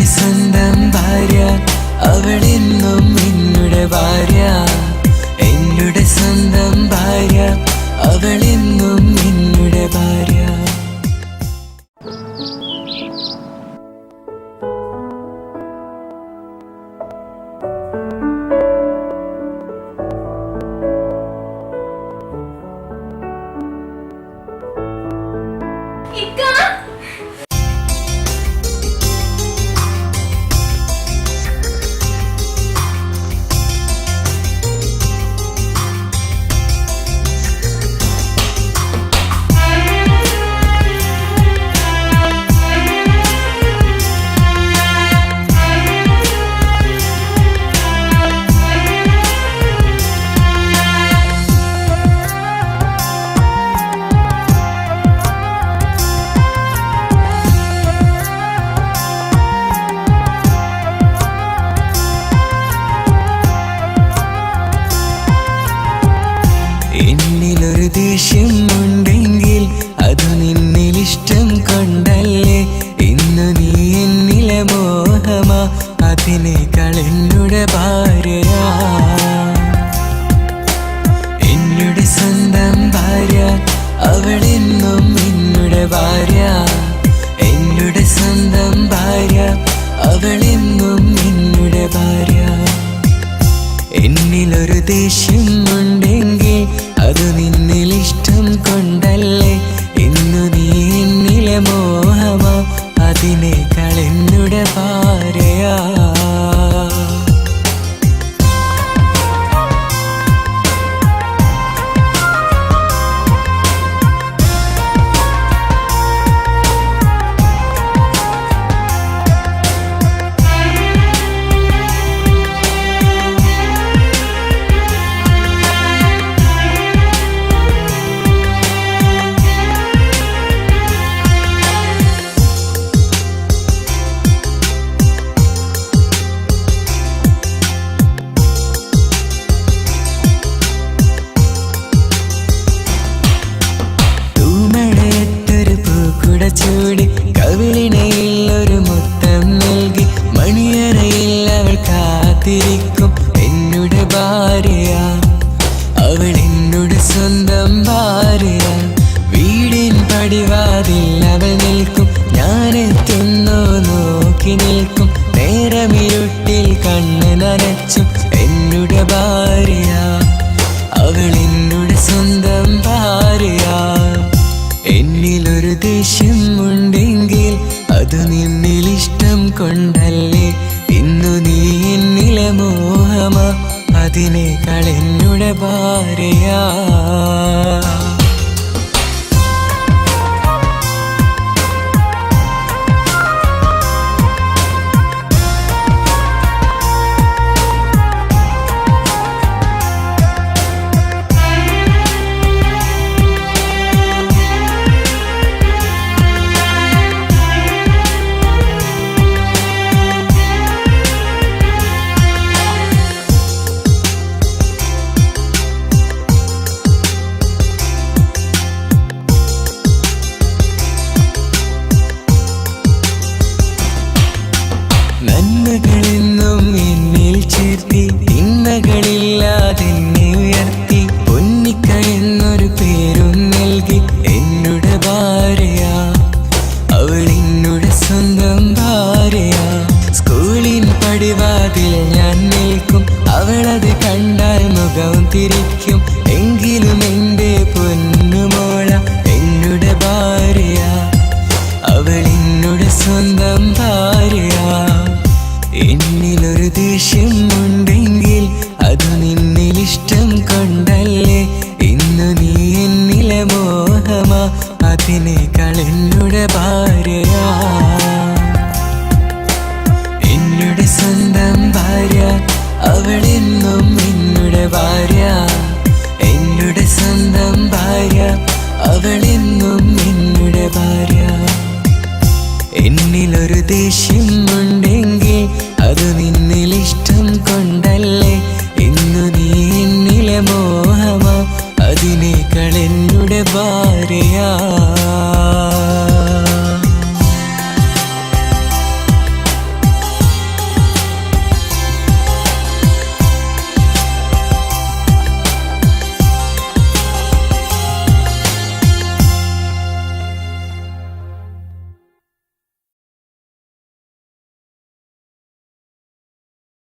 അവളുടെ സ്വന്തം ഭാര്യ അവളെന്നും എന്നുടെ ഭാര്യ. എന്നുടെ സ്വന്തം ഭാര്യ അവളെന്നും അവളെന്നും നിന്നുടെ ഭാര്യ. എന്നിലൊരു ദേഷ്യം ഉണ്ടെങ്കിൽ അത് നിന്നിൽ ഇഷ്ടം കൊണ്ട എന്നിലിഷ്ടം കൊണ്ടല്ലേ? ഇന്നു നീ എന്നിലെ മോഹമാ. അതിനെ കളഞ്ഞുടെ ഭാര്യയാ ചിന്തകളിൽ അവളെന്നും ഭാര്യ സ്വന്തം ഭാര്യ അവളെന്നും ഭാര്യ. എന്നിലൊരു ദേഷ്യം ഉണ്ടെങ്കിൽ അത് നിന്നിലിഷ്ടം